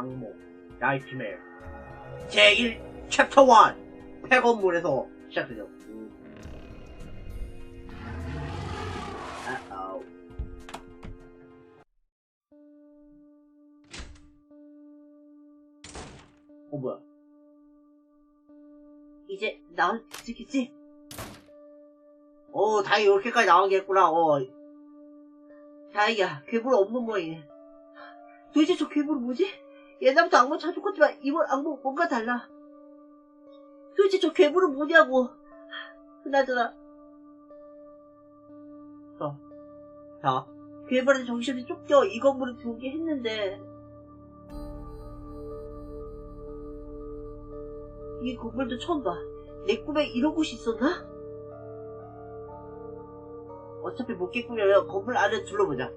악몽 나이트메어 제1 챕터 1 폐건물에서 시작되죠 음. 아아우 어 뭐야 이제 나올 수 있겠지? 어 다행히 이렇게까지 나오겠구나 어 다행이야 괴물 없는 모양이네 도대체 저 괴물은 뭐지? 옛날부터 악몽 자주 꿨지만 이번 악몽 뭔가 달라 도대체 저 괴물은 뭐냐고 그나저나 자, 자 괴물한테 정신이 쫓겨 이 건물을 들어오게 했는데 이 건물도 처음 봐. 내 꿈에 이런 곳이 있었나? 어차피 못 깼구려 건물 안을 둘러보자.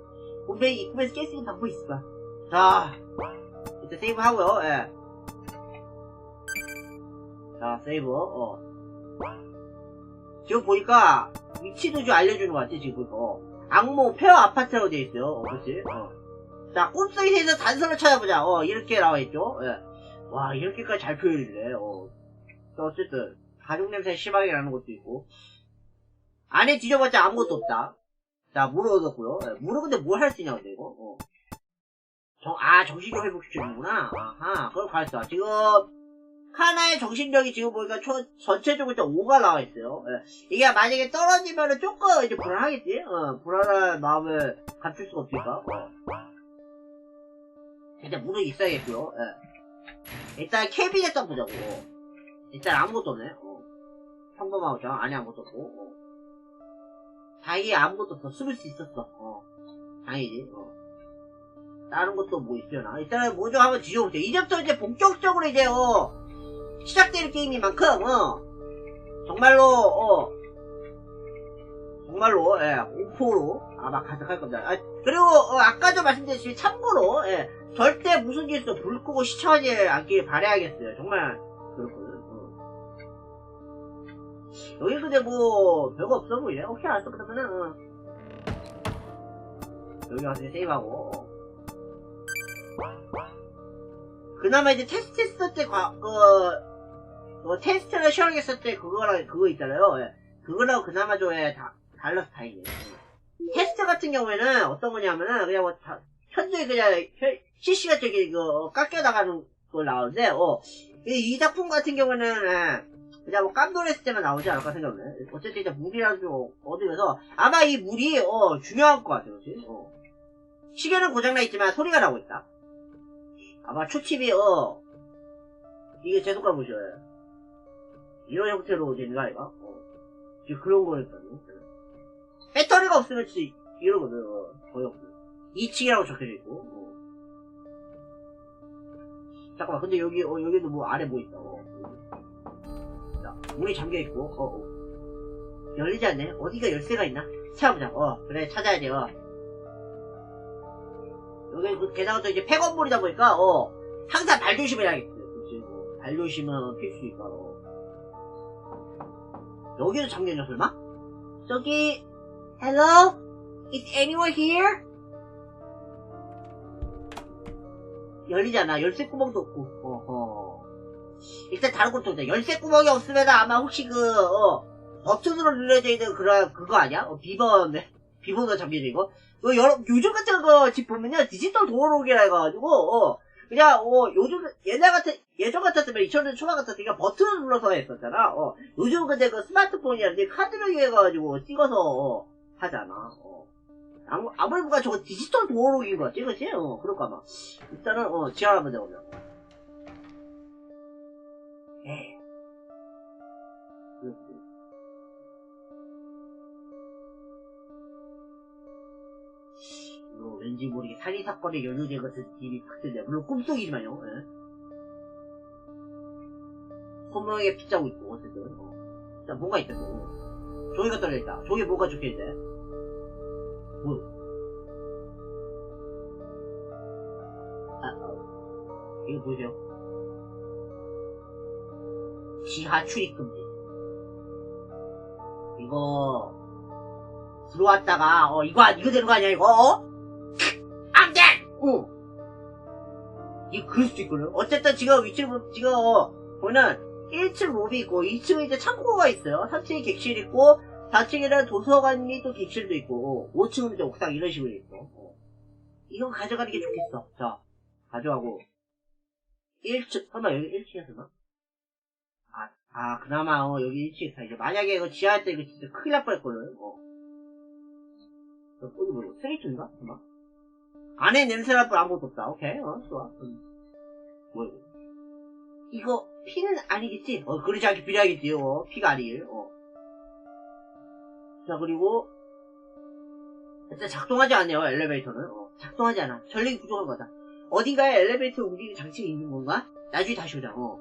분명히 이 꿈에서 깰 수 있는 방법이 있을 거야. 자, 일단 세이브 하고요. 예. 자, 세이브. 어. 지금 보니까 위치도 좀 알려주는 것 같아. 지금. 어. 악몽 페어 아파트라고 되어 있어요. 어, 그렇지? 어. 자, 꿈속에서 단서를 찾아보자. 어, 이렇게 나와 있죠. 예. 와 이렇게까지 잘 표현이네 어. 또 어쨌든 가죽 냄새 심하게 나는 것도 있고 안에 뒤져봤자 아무것도 없다 자 물어 얻었고요 예, 물어 근데 뭘 할 수 있냐 근데 이거 어. 정, 아 정신력 회복시키는구나 아하 그럼 가있어 지금 하나의 정신력이 지금 보니까 초, 전체적으로 일단 5가 나와 있어요 예. 이게 만약에 떨어지면은 조금 이제 불안하겠지 어, 불안한 마음을 감출 수가 없으니까 어. 일단 물은 있어야겠고요 예. 일단 캐비넷 좀 보자고. 일단 아무것도 없네. 어. 평범하죠. 안에 아무것도 없고. 어. 다행히 아무것도 없어. 숨을 수 있었어. 어. 다행이지. 어. 다른 것도 뭐 있으려나? 일단은 뭐좀 한번 뒤져보자. 이제부터 이제 본격적으로 이제 어. 시작되는 게임인 만큼 어. 정말로 어. 정말로 예, 공포로 아마 가득할 겁니다. 아, 그리고 어, 아까도 말씀드렸듯이 참고로 예, 절대 무슨 일도 불 끄고 시청하지 않길 바라야겠어요. 정말 그렇거든. 어. 여기 근데 뭐 별거 없어 보이네. 오케이 알았어. 그러면은 어. 여기 이제 세이브하고 그나마 이제 테스트 했을 때 과, 그, 그 테스트를 시작했을 때 그거랑 그거 있잖아요. 예. 그거랑 그나마 좀 예, 다, 달라서 다행이에요. 예. 테스트 같은 경우에는 어떤 거냐면은 그냥 뭐 다, 현재 그냥 현- 실시간 저기 그 깎여 나가는 거 나오는데 어, 이, 이 작품 같은 경우는 예, 그냥 뭐 깜놀했을 때만 나오지 않을까 생각해. 어쨌든 일단 물이라도 좀 얻으면서 아마 이 물이 어 중요할 것 같아요. 어. 시계는 고장나 있지만 소리가 나고 있다. 아마 초칩이 어 이게 제 손가락 보셔요. 이런 형태로 되는 거 아이가? 어. 지금 그런 거였거든요. 배터리가 없으면 진짜 이러거든. 어, 거의 없어. 2층이라고 적혀져 있고. 어. 잠깐만, 근데 여기, 어, 여기도 뭐 아래 뭐 있다. 어. 자, 문이 잠겨 있고, 어, 어. 열리지 않네? 어디가 열쇠가 있나? 찾아보자. 어, 그래, 찾아야 돼, 어. 여기, 그, 게다가 또 이제 폐건물이다 보니까, 어, 항상 발 조심해야겠어요. 그치, 뭐, 발 조심은 필수니까, 어. 여기도 잠겨있나, 설마? 저기, hello? Is anyone here? 열리잖아. 열쇠 구멍도 없고. 어허. 일단 다른 것도 없다. 열쇠 구멍이 없으면 아마 혹시 그, 어, 버튼으로 눌려져 있는 그런, 그거 아니야? 어, 비번, 비번으로 잠겨져 있고. 그 여러, 요즘 같은 거집 보면요. 디지털 도어록이라 해가지고, 어, 그냥, 어, 요즘, 옛날 같은, 예전 같았으면 2000년 초반 같았으니까 버튼을 눌러서 했었잖아. 어, 요즘 근데 그 스마트폰이라든지 카드를 이용해가지고 찍어서, 어, 하잖아. 어. 아무, 아무래도 뭔가 저거 디지털 도어록인 것 같지, 그치? 어, 그럴까 봐. 일단은, 어, 한번 해보자. 에이. 왠지 모르게 살인사건에 연루된 집이 팍 들려. 물론 꿈속이지만요, 예. 손모양에 빗자고 있고, 어쨌든. 어. 자, 뭔가 있다, 또. 종이가 떨려있다. 종이에 뭐가 적혀있대? 뭐? 아, 어. 이거 보세요. 지하 출입 금지. 이거 들어왔다가 어 이거 안- 이거 되는 거 아니야 이거? 어? 안 돼! 응. 이 그럴 수도 있거든. 어쨌든 지금 보, 지금, 어, 보면은, 1층 로비 있고, 2층에 이제 창고가 있어요. 3층에 객실 있고, 4층에는 도서관이 또 객실도 있고, 5층은 이제 옥상 이런 식으로 있고. 어. 이거 가져가는 게 좋겠어. 자, 가져가고. 1층, 설마 여기 1층에 설마? 아, 아, 그나마, 어, 여기 1층에 다 이제, 만약에 이거 지하할 때 이거 진짜 큰일 날 뻔했거든, 어. 어, 여기 뭐야, 쓰레기통인가? 설마? 안에 냄새 날뻔 아무것도 없다. 오케이, 어, 좋아. 음. 뭐야, 이거. 피는 아니겠지? 어, 그러지 않게 필요하겠지, 어, 피가 아니길, 어. 자, 그리고, 일단 작동하지 않네요, 엘리베이터는. 어, 작동하지 않아. 전력이 부족한 거다. 어딘가에 엘리베이터 움직이는 장치가 있는 건가? 나중에 다시 오자, 어.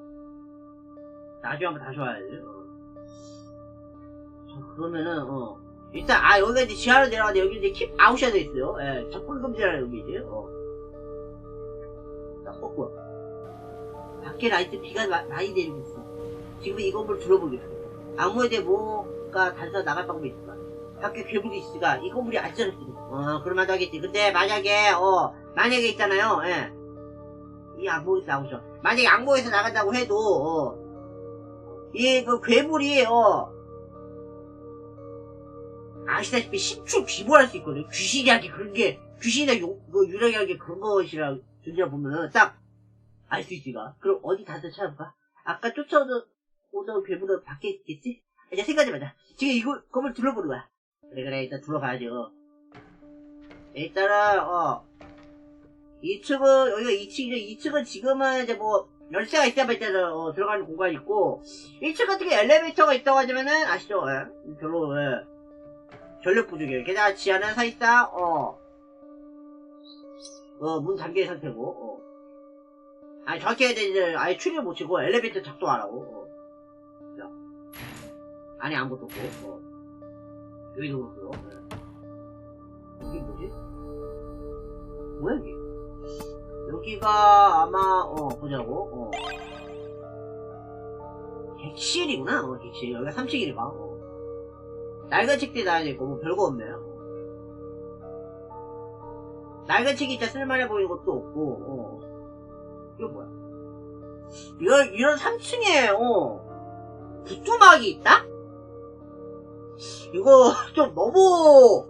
나중에 한번 다시 와야 돼, 어. 자, 그러면은, 어. 일단, 아, 여기가 이제 지하로 내려가는데, 여기 이제 킵 아웃이라 돼 있어요. 예, 접근 금지라는 이제, 어. 자, 꺾고. 밖에 라이트 비가 마- 많이 내리고 있어. 지금 이 건물 둘러보겠어. 아무에도 뭐가 단서 나갈 방법이 있을까? 밖에 괴물이 있으니까 이 건물이 안전할 수도 있어. 어, 그럴만 하겠지. 근데 만약에, 어, 만약에 있잖아요, 예. 이 악몽에서 나오죠. 만약에 악몽에서 나간다고 해도, 어, 이, 그, 괴물이, 어, 아시다시피 10초 비보할 수 있거든요. 귀신이하게 그런 게, 귀신이나 요, 그, 유령이하게 그런 것이라, 존재를 보면은, 딱, 알 수 있지가. 그럼 어디 다들 찾아볼까? 아까 쫓아오던, 오던 괴물은 밖에 있겠지? 이제 생각하지 마자. 지금 이거, 건물 둘러보는 거야. 그래, 그래, 일단 둘러봐야죠. 일단은, 어, 2층은, 여기가 2층이죠. 2층은 지금은 이제 뭐, 열쇠가 있어야만 일단, 어, 들어가는 공간이 있고, 1층 같은 게 엘리베이터가 있다고 하자면은, 아시죠? 예? 별로, 예. 전력 부족이에요. 게다가 지하는 사실상, 어, 어, 문 잠겨있는 상태고, 어. 아니, 정확히 해야 되는, 아예 출입을 못 치고, 엘리베이터 작동 안 하고, 어. 자. 안에 아무것도 없고, 어. 여기도 그렇고요. 예. 여기 뭐지? 뭐야, 여기? 여기가 아마, 어, 보자고, 어. 객실이구나, 어, 객실. 여기가 3층이니까, 어. 낡은 책들이 나야 되고, 뭐 별거 없네요. 낡은 책이 진짜 쓸만해 보이는 것도 없고, 어. 이거 뭐야? 이런, 이런 3층에, 어, 부뚜막이 있다? 이거 좀 너무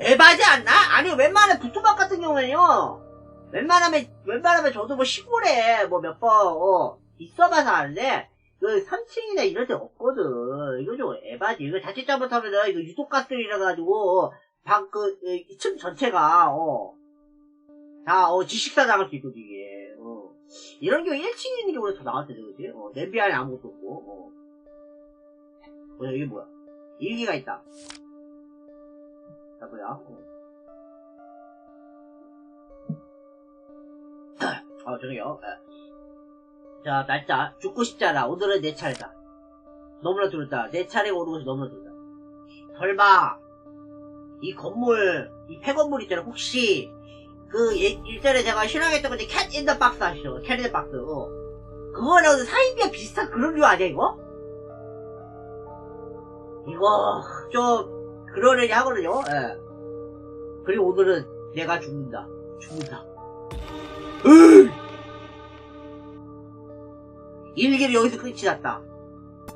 에바지 않나? 아니, 웬만한 부뚜막 같은 경우에는요, 웬만하면, 웬만하면 저도 뭐 시골에 뭐 몇 번, 어, 있어봐서 아는데, 그 3층이나 이런 데 없거든. 이거 좀 에바지. 이거 자칫 잘못하면은, 이거 유독가스이라 가지고, 방, 그, 2층 전체가, 어, 다, 어, 지식사 당할 수 있거든, 이게. 어. 이런 경우 1층에 있는 게 오히려 더 나았대, 그지? 어, 냄비 안에 아무것도 없고, 어. 뭐야, 이게 뭐야? 일기가 있다. 자, 뭐야? 어. 어, 저기요. 예. 자, 날짜. 죽고 싶지 않아. 오늘은 내 차례다. 너무나 두렵다. 내 차례가 오는 것이 너무나 두렵다. 설마, 이 건물, 이 폐건물 있잖아. 혹시, 그, 예, 일전에 제가 실황했던 건데, 캣 인더 박스 아시죠? 캣 인더 박스. 어. 그거랑 사이비와 비슷한 그런 류 아니야, 이거? 이거, 좀, 그러려니 하거든요. 예. 그리고 오늘은 내가 죽는다. 죽는다. 으이! 일기를 여기서 끝이 났다.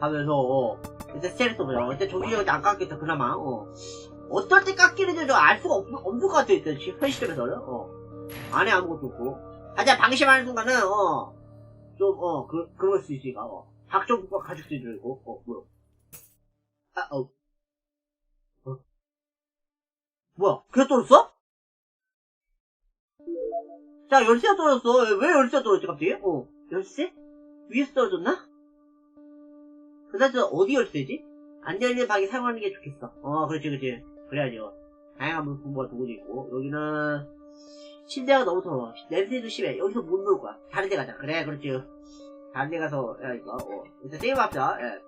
하면서, 어, 그때 스트레스 보자. 그때 정신력이 안 깎였다, 그나마, 어. 어떨 때 깎이는지 저알 수가 없, 없는 것 같아, 일단, 현 시점에서는, 어. 안에 아무것도 없고. 하지만 방심하는 순간은, 어, 좀, 어, 그, 그럴 수 있으니까, 어. 박정국과 수도 있고, 어, 뭐야. 아, 어. 어. 뭐야, 그게 떨어졌어? 자, 열쇠가 떨어졌어. 왜 열쇠가 떨어졌지, 갑자기? 어, 열쇠? 위에서 떨어졌나? 그나저나 어디 열쇠지? 안 열리는 방에 사용하는 게 좋겠어. 어, 그렇지, 그렇지. 그래야죠. 다양한 물품과 도구도 있고, 여기는, 침대가 너무 더러워. 냄새도 심해. 여기서 못 놀 거야. 다른 데 가자. 그래, 그렇지. 다른 데 가서 해야겠다. 어. 일단 세이브 합시다. 예.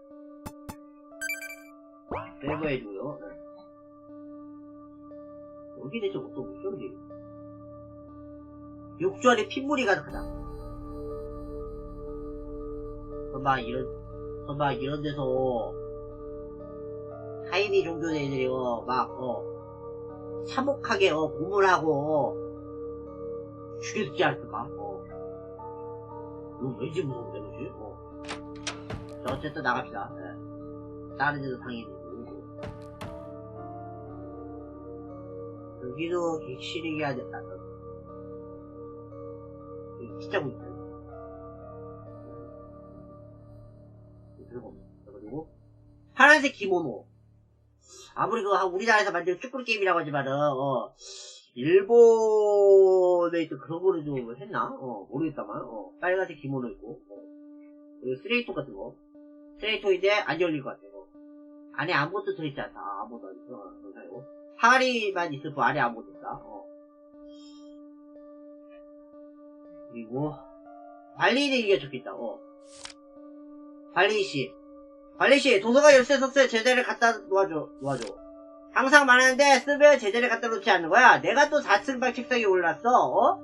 세이브 해주고요. 예. 여기 대체 어떤 곳이지? 욕조 안에 핏물이 가득하다. 설마 이런, 설마 이런 데서 하이니 종교 애들이 어, 막, 어, 사목하게, 어, 고문하고, 어, 죽여듣지 않을까? 어. 이거 왠지 무서운데, 그지? 어. 자, 어쨌든 나갑시다. 예. 다른 데도 있고. 여기도 객실이게 해야 된다. 진짜 못 있어 파란색 기모노. 아무리 그 우리나라에서 만든 축구 게임이라고 하지만은 어 일본에 또 그런 거를 좀 했나? 어 모르겠다만 어 빨간색 기모노 있고 어. 그리고 쓰레기통 같은 거 쓰레기통인데 안 열릴 것 같아요. 안에 아무것도 들어있지 않다. 아무것도 안 있어. 어, 괜찮아요. 항아리만 있을 뿐 안에 아무것도 없다. 어. 그리고 관리는 이게 좋겠다. 어. 관리 씨. 관리씨, 도서관 열쇠 석쇠 제자리를 갖다 놓아줘, 놓아줘. 항상 말하는데, 쓰면 제자리에 갖다 놓지 않는 거야. 내가 또 4층방 책상에 올랐어, 어?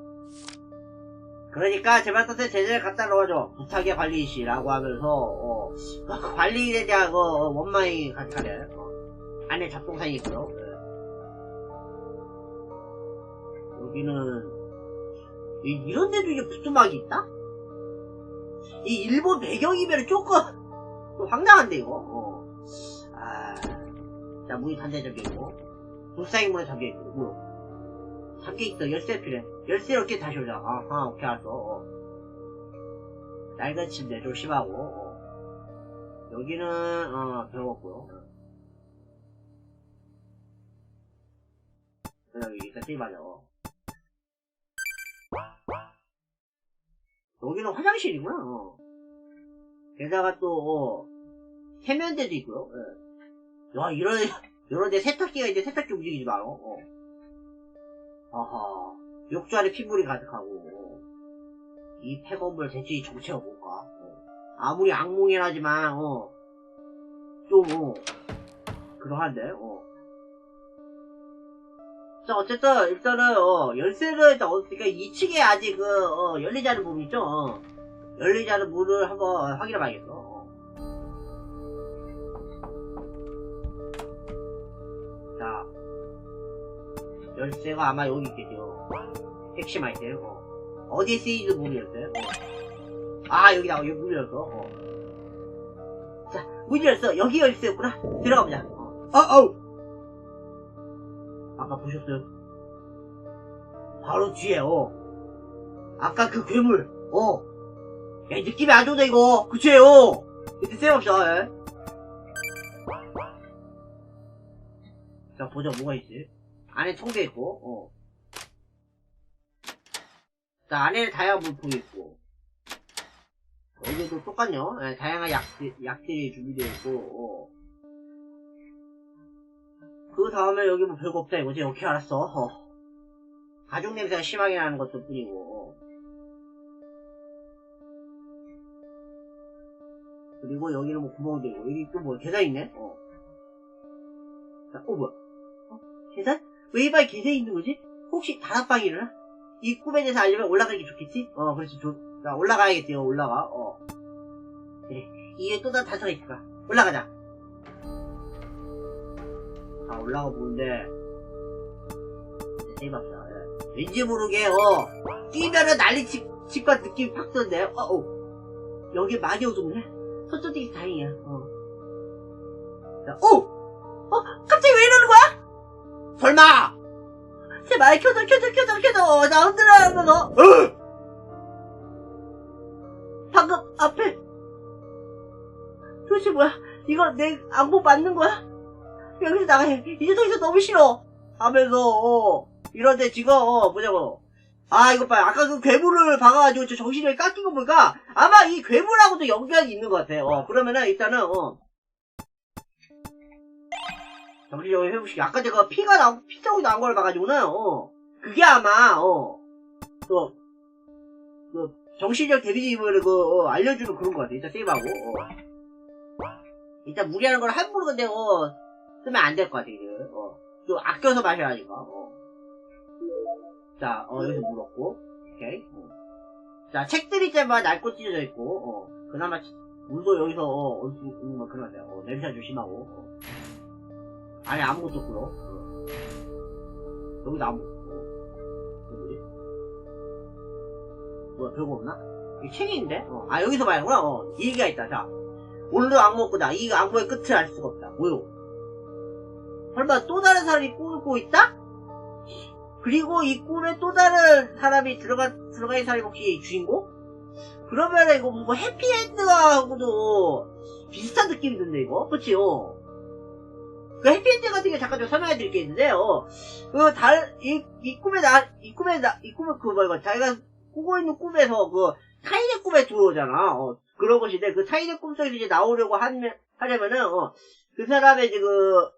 그러니까, 제발 석쇠 제자리에 갖다 놓아줘. 부탁해, 관리씨라고 하면서, 어, 그 관리에 대한, 그, 원망이 가득하네. 어. 안에 잡동사니 있고요. 예. 여기는, 이- 이런 데도 이게 부뚜막이 있다? 이 일본 배경이면 조금, 좀 황당한데 이거 어. 아, 자 문이 단대 잠겨있고. 불사의 문에 잠겨있고. 뭐야 잠겨있어. 열쇠 필요해. 열쇠 이렇게 다시 오자 아하 오케이 알았어. 어. 낡은 침대 좀 심하고. 어. 여기는 어 별거 없고요. 그냥 여기 일단 세이브하자 어. 여기는 화장실이구나. 어. 게다가 또, 어, 세면대도 있고요. 예. 야, 이런, 이런 데 세탁기가 있는데 세탁기 움직이지 마, 어. 아하. 욕조 안에 핏물이 가득하고, 어. 이 폐건물 대체 이 정체가 뭘까? 어. 아무리 악몽이라지만, 어. 좀, 어. 그러한데, 어. 자, 어쨌든, 일단은, 어, 열쇠를 일단 얻었으니까 2층에 아직 그, 어, 열리지 않은 부분 있죠? 어. 열리지 않은 문을 한번 확인해 봐야겠어. 어. 자, 열쇠가 아마 여기 있겠죠. 핵심 아이템. 어. 어디에 쓰이는지 모르겠어요. 어. 아, 여기다, 여기 문 열었어. 어. 자, 문 열었어. 여기 열쇠였구나. 들어가 보자. 어. 아, 아우! 아까 보셨어요? 바로 뒤에, 어. 아까 그 괴물, 어. 야, 이 느낌이 안 좋네, 이거. 그치요? 이제 쌤없어, 예. 자, 보자, 뭐가 있지? 안에 청대 있고, 어. 자, 안에는 다양한 물품이 있고. 여기도 똑같네요. 예, 다양한 약, 약들이 준비되어 있고, 어. 그 다음에 여기 뭐 별거 없다, 이거지. 오케이, 알았어. 어. 가죽 냄새가 심하게 나는 것도 뿐이고, 그리고 여기는 뭐 구멍도 있고, 여기 또 뭐, 계단 있네? 어. 자, 어, 뭐야? 어? 계단? 왜 이발 계단 있는 거지? 혹시 다락방이 일어나? 이 꿈에 대해서 알려면 올라가는 게 좋겠지? 어, 그렇지, 좋, 자, 올라가야겠지요, 올라가, 어. 그래, 이게 또 다른 단서가 있을까? 올라가자. 자, 올라가 보는데, 세이브합시다, 예. 왠지 모르게, 어, 뛰면은 난리 칠, 칠것 느낌이 팍 드는데, 어, 어. 여기 많이 어둡네? 서쪽되기 다행이야, 어. 자, 오! 어? 갑자기 왜 이러는 거야? 설마! 제발, 켜줘, 켜줘, 켜줘, 켜줘! 나 흔들어하면서, 어! 방금, 앞에. 도대체 뭐야? 이거 내 악몽 맞는 거야? 여기서 나가야 해. 이제 더 이상 너무 싫어! 하면서, 어, 이런데 지금, 어, 뭐냐고. 아, 이거 봐요. 아까 그 괴물을 봐가지고 저 정신을 깎인 거 보니까 아마 이 괴물하고도 연관이 있는 것 같아요. 어, 그러면은 일단은, 어. 정신력을 회복시키. 아까 제가 피가 나, 피자국이 나온 걸 봐가지고는, 어. 그게 아마, 어. 그, 그, 정신력 데미지 를 그, 어, 알려주는 그런 것 같아. 일단 세이브하고, 어. 일단 무리하는 걸 함부로 근데, 어, 쓰면 안 될 것 같아, 이제. 어. 좀 아껴서 마셔야 하니까, 어. 자, 어, 여기서 물었고, 오케이. 어. 자, 책들이 제발 낡고 찢어져 있고, 어, 그나마 치- 물도 여기서, 어, 올 수, 음, 같아요. 어, 냄새 조심하고, 어. 안에 아무것도 없고요. 어. 여기도 없고, 어. 뭐지? 뭐야, 별거 없나? 이 있는데? 어. 아, 여기서 말하는구나. 어, 이 얘기가 있다. 자. 오늘도 악몽 꾸다. 이 악몽의 끝을 알 수가 없다. 뭐요? 설마 또 다른 사람이 꿈을 꾸고 있다? 그리고 이 꿈에 또 다른 사람이 들어가, 들어가 있는 사람이 혹시 주인공? 그러면 이거 뭐 해피엔드하고도 비슷한 느낌이 드는데, 이거? 그치요? 그 해피엔드 같은 게 잠깐 좀 설명해 드릴 게 있는데요. 그 달, 이, 이 꿈에 나, 이 꿈에 나, 이 꿈에 그 뭐야, 자기가 꾸고 있는 꿈에서 그 타인의 꿈에 들어오잖아. 어, 그런 것인데 그 타인의 꿈 속에서 이제 나오려고 하면, 하려면은, 어, 그 사람의 이제 그,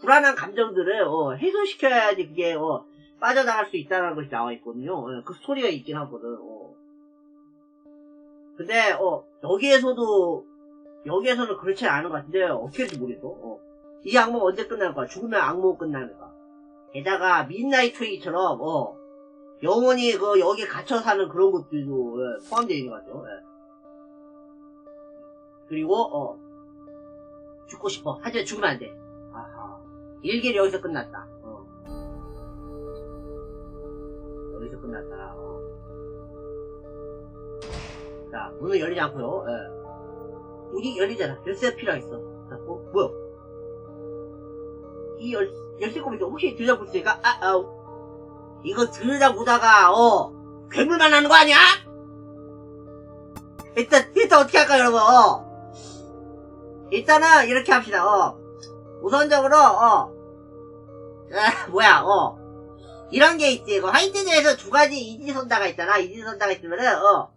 불안한 감정들을, 어, 해소시켜야지 그게, 어, 빠져나갈 수 있다는 것이 나와 있거든요. 어, 그 스토리가 있긴 하거든, 어. 근데, 어, 여기에서도, 여기에서는 그렇지 않은 것 같은데, 어떻게 될지 모르겠어. 어. 이 악몽 언제 끝날 거야? 죽으면 악몽 끝나는 거야. 게다가, 민나잇 트레이처럼, 어, 영원히 그, 여기에 갇혀 사는 그런 것들도, 예, 포함되어 있는 것 같아요. 예. 그리고, 어, 죽고 싶어. 하지만 죽으면 안 돼. 아하. 일길이 여기서 끝났다. 어. 여기서 끝났다. 어. 자, 문은 열리지 않고요. 예. 여기 열리잖아. 열쇠가 필요하겠어. 자, 어, 뭐야? 이 열, 열쇠 꼽이 혹시 들여다볼 수 있을까? 아, 아우. 이거 들여다보다가, 어, 괴물만 하는 거 아니야? 일단, 일단 어떻게 할까요, 여러분? 어. 일단은, 이렇게 합시다, 어. 우선적으로, 어. 아, 뭐야, 어. 이런 게 있지. 그 화이트데이에서 두 가지 이지선다가 있잖아. 이지선다가 있으면은, 어.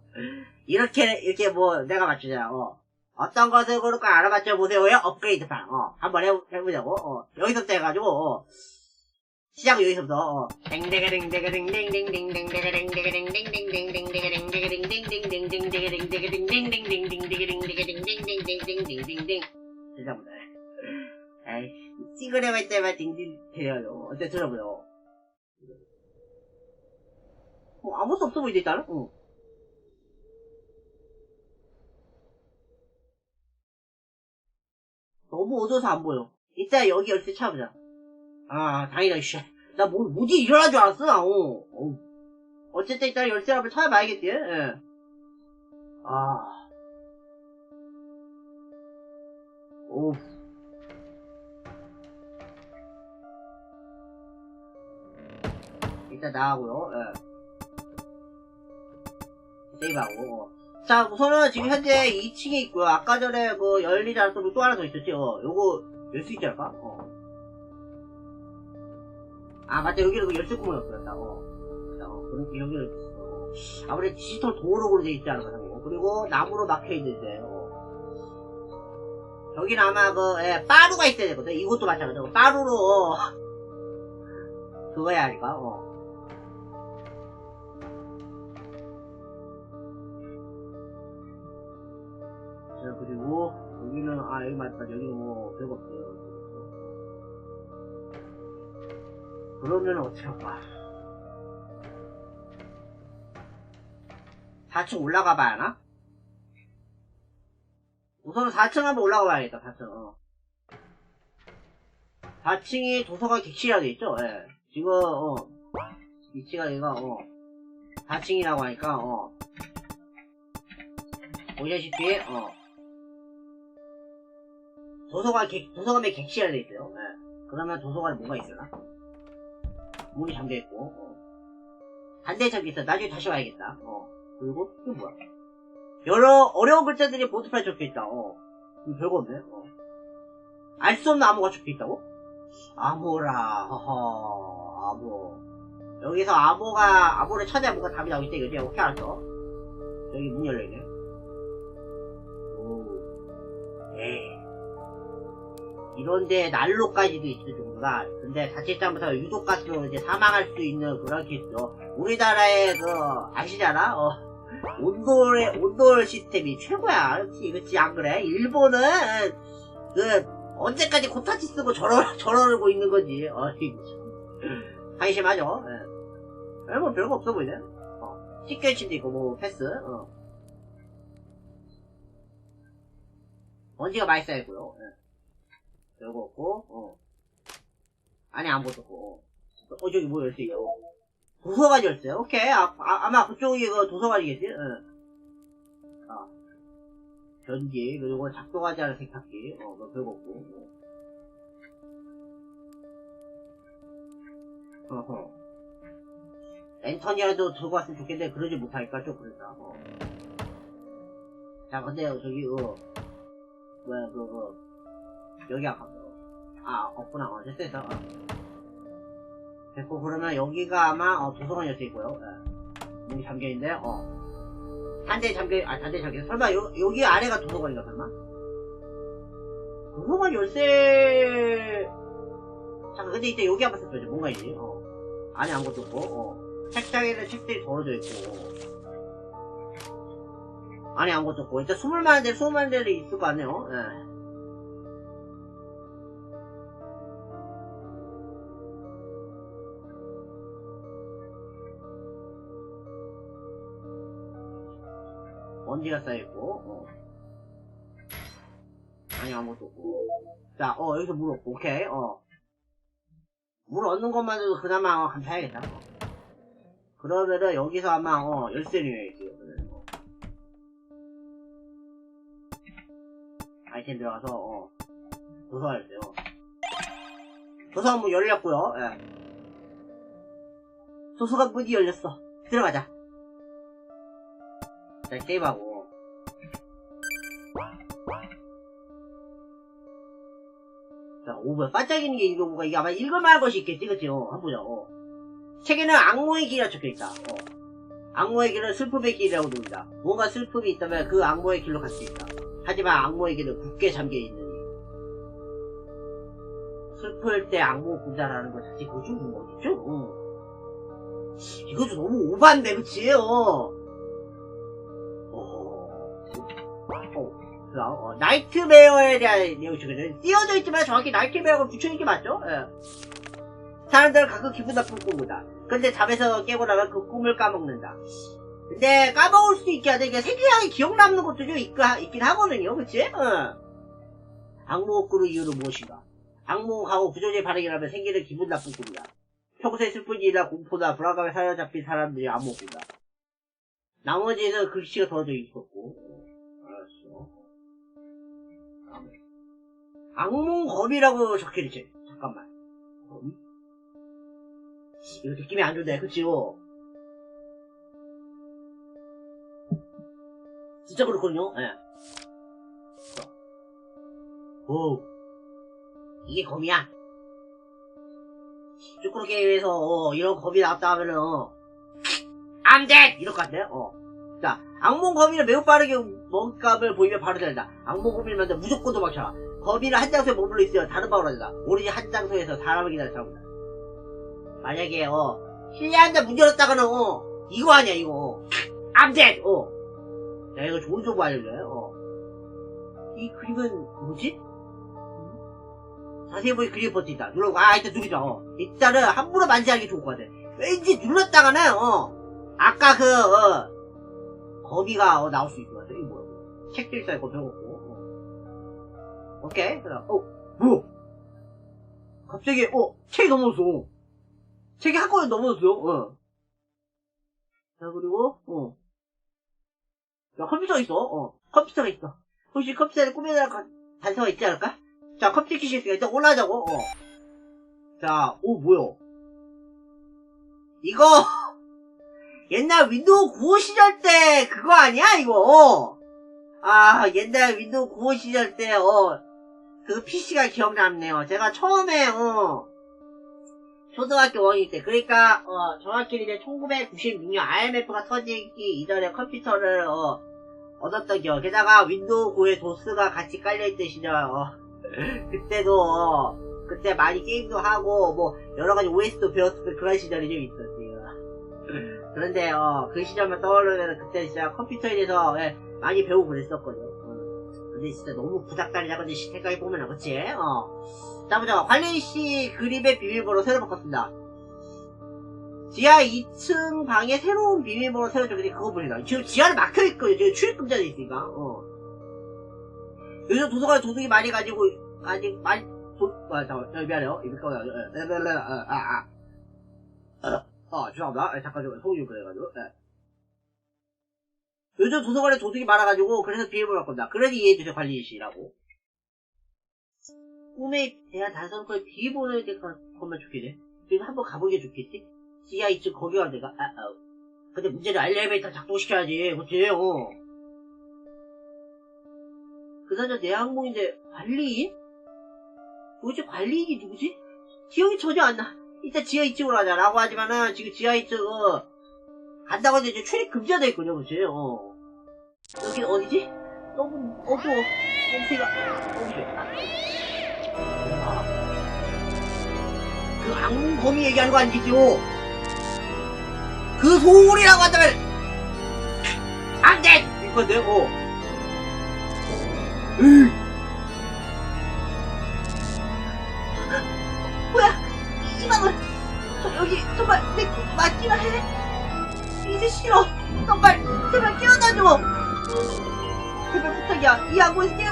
이렇게, 이렇게 뭐, 내가 맞추자, 어. 어떤 것을 고를까 알아맞혀 보세요요. 업그레이드판. 어. 한번 해, 해보자고. 어. 여기서부터 해가지고, 어. 시작 여기서부터, 어. 시작부터 에이, 찌그레할 때만 딩딩 대요 어때 들어보요. 뭐 아무것도 없어 보이지 일단은? 응. 너무 어두워서 안 보여. 이따 여기 열쇠 찾아보자. 아, 다행이다, 씨. 나 뭐, 뭐지 일어난 줄 알았어, 나, 어. 어. 어쨌든 일단 열쇠를 한번 찾아봐야겠지, 예. 아. 오. 일단 나가고요, 예. 세이브하고, 어. 자, 우선은 지금 현재 2층에 있고요. 아까 전에 그 열리지 않았던 또 하나 더 있었지. 어, 요거 열 수 있지 않을까? 어. 아, 맞다. 여기는 그 열쇠 구멍이 없었다. 어. 자, 어, 그런 여기는 어. 아무래도 디지털 도어록으로 돼 있지 않을까 생각해요. 그리고 나무로 막혀 있는데. 어. 여기는 아마 그 예, 빠루가 있어야 되거든. 이것도 마찬가지고 빠루로 어. 그거야 하니까. 어. 아, 여기 맞다. 여기는 뭐, 별거 없어요. 그러면 어떻게 할까? 4층 올라가 봐야 하나? 우선은 4층 한번 올라가 봐야겠다, 4층. 어. 4층이 도서관 객실이라고 돼있죠? 예. 지금, 어. 위치가 얘가, 어. 4층이라고 하니까, 어. 보시다시피, 어. 도서관 객, 도서관에 객실이라고 돼있어요. 예. 그러면 도서관에 뭐가 있으나? 문이 잠겨 있고, 어. 반대에 잠겨 있어. 나중에 다시 와야겠다. 어. 그리고, 이거 뭐야? 여러 어려운 글자들이 보트판에 적혀 있다. 어. 이거 별거 없네. 어. 알 수 없는 암호가 적혀 있다고? 암호라, 허허, 암호. 여기서 암호가, 암호를 찾아야 뭔가 답이 나오겠다, 이거지? 오케이, 알았어. 여기 문 열려 있네. 오. 에이. 이런데 난로까지도 있을 정도다. 근데 자칫 잘못하면 유독가스로 이제 사망할 수 있는 그런 케이스. 우리나라의 그, 아시잖아? 어. 온돌의, 온돌 시스템이 최고야. 그렇지, 그렇지, 안 그래? 일본은, 그, 언제까지 코타치 쓰고 저러, 저러고 있는 거지. 어, 한심하죠? 예. 별거, 별거 없어 보이네. 어. 시큐리티도 있고, 뭐, 패스, 어. 먼지가 많이 쌓이고요. 예. 별거 없고, 어. 안에 아무것도 없고, 어, 어, 저기 뭐 열쇠 있고. 도서관 열쇠, 오케이. 아, 아, 마 그쪽이 그 도서관이겠지? 응. 변기, 그리고 작동하지 않은 세탁기, 어, 뭐 별거 없고. 어. 어허. 랜턴이라도 들고 왔으면 좋겠는데, 그러지 못하니까 좀 그러다, 어. 자, 근데, 저기, 어, 뭐야, 그, 그, 여기 아까, 아, 없구나, 어, 됐어, 됐어, 어. 됐고, 그러면 여기가 아마, 어, 도서관이었을 거고요, 예. 문이 잠겨있는데, 어. 단대 잠겨, 아, 단대 잠겨. 설마, 요, 여기 아래가 도서관인가, 설마? 도서관 열쇠, 잠깐, 근데 이때 여기 한번 썼죠. 뭔가 있지, 어. 안에 아무것도 없고, 어. 책장에는 책들이 덜어져 있고, 안에 아무것도 없고, 일단 숨을 만한 데, 숨을 만한 데도 있을 거 같네요, 예. 먼지가 쌓여있고, 어. 아니, 아무것도 없고. 자, 어, 여기서 물 없고, 오케이, 어. 물 얻는 것만으로도 그나마 어, 감사하겠다. 어. 그러면은 여기서 아마, 어, 열쇠를 해야지. 어. 아이템 들어가서, 어. 도서관 열쇠요. 도서관 문 열렸고요 예. 도서관 문이 열렸어. 들어가자. 자, 게임하고. 자, 오, 뭐야, 반짝이는 게 이거 뭔가, 이게 아마 읽을만한 것이 있겠지, 그치? 어, 한번 보자, 어. 책에는 악몽의 길이라 적혀있다, 어. 악몽의 길은 슬픔의 길이라고 부릅니다. 뭔가 슬픔이 있다면 그 악몽의 길로 갈 수 있다. 하지만 악몽의 길은 굳게 잠겨있느니. 슬플 때 악몽 군다라는 건 사실 그거 좀 어딨죠? 어. 이것도 너무 오반데, 그치? 어. 어, 어, 나이트메어에 대한 내용이 적혀져 띄어져 있지만 정확히 나이트메어가 붙여있는 게 맞죠? 예. 사람들은 가끔 기분 나쁜 꿈이다. 근데 잠에서 깨고 나면 그 꿈을 까먹는다. 근데 까먹을 수도 있게 하는데 이게 생생하게 기억 남는 것도 좀 있, 있긴 하거든요. 그치? 어. 악몽 꾸는 이유는 무엇인가? 악몽하고 부조리의 반응이라면 생기는 기분 나쁜 꿈이다. 평소에 슬픈 일이나 공포나 불안감에 사로잡힌 사람들이 꾼다. 나머지는 글씨가 더져 있었고. 악몽 검이라고 적혀있지. 잠깐만. 검? 이거 느낌이 안 좋네, 그치요? 진짜 그렇거든요, 예. 오. 이게 검이야. 쭈꾸루 게임에서, 어, 이런 검이 나왔다 하면은, 어, I'm dead! 이럴 것 같네, 어. 자, 악몽 거미는 매우 빠르게 먹잇감을 보이며 바로 된다. 악몽 만들 무조건 도망쳐라. 거미는 한 장소에 머물러 있으면 다른 방으로 된다. 오로지 한 장소에서 사람을 기다려 잡는다. 만약에, 어, 실내한테 문 열었다가는, 어, 이거 아니야, 이거. Dead! 어. 야, 이거 좋은 정보 알려줘요, 어. 이 그림은 뭐지? 자세히 보기 그림 버튼 있다. 누르고, 아, 일단 누르자, 어. 일단은 함부로 만지하는 게 좋을 것 같아. 왠지 눌렀다가는, 어, 아까 그, 어, 거미가 어, 나올 수 있을 것 같아. 이거 뭐야? 책도 있어야 이거 배고고 어. 오케이. 그다음, 어, 뭐야? 갑자기, 어, 책이 넘어졌어. 책이 한꺼번에 넘어졌어요. 어. 자, 그리고, 어. 야, 컴퓨터가 있어. 어. 컴퓨터가 있어. 혹시 컴퓨터에 꾸며낼 가- 단서가 있지 않을까? 자, 컴퓨터 키실 있으니까 일단 올라가자고. 어. 자, 오, 뭐야? 이거, 옛날 윈도우 95 시절 때 그거 아니야 이거 아 옛날 윈도우 95 시절 때 어 그 PC가 기억남네요. 제가 처음에 어 초등학교 5학년 때 그러니까 어 정확히 이제 1996년 IMF가 터지기 이전에 컴퓨터를 어 얻었던 기억. 게다가 윈도우 9에 도스가 같이 깔려있던 시절 어 그때도 어 그때 많이 게임도 하고 뭐 여러 가지 OS도 배웠을 그런 시절이 좀 있었어요. 그런데 어, 그 시절만 떠오르면 그때 진짜 컴퓨터에 대해서 예, 많이 배우고 그랬었거든요. 어. 근데 진짜 너무 부닥다리다 근데 생각해보면 그치? 어. 자 보자 관리씨 그림의 비밀번호 새로 바꿨습니다. 지하 2층 방에 새로운 비밀번호 새로 적용돼 그거 보니까 지금 지하를 막혀있거든요. 지금 출입금지돼 있으니까. 어. 요즘 도서관에 도둑이 많이 가지고 아직 많이 도, 아, 잠깐만, 어, 미안해요. 이거 꺼요. 아, 아, 아. 어, 죄송합니다. 예, 잠깐 좀 소유 좀 그래가지고. 예. 요즘 도서관에 도둑이 많아가지고 그래서 비밀번호 바꾼다. 그러니 이해해주세요 관리실이라고. 꿈에 대한 단서는 거의 비밀번호에 대한 것만 좋겠네. 그래서 한번 가보는 게 좋겠지? 지하 2층 거기 가면 내가 아, 아. 근데 문제는 엘리베이터 작동시켜야지. 그치? 어. 그나저 내 악몽인데 관리인? 도대체 관리인이 누구지? 기억이 전혀 안 나. 일단 지하 2층으로 가자. 라고 하지만은 지금 지하 2층 어, 간다고 해도 이제 출입 금지가 돼 있거든요. 그치? 어. 여기 어디지? 너무 어두워. 냄새가 좋다. 아. 그 악몽 거미 얘기하는 거 아니겠죠? 그 소리라고 한다면 안 돼! 이건데, 어. 으이. 제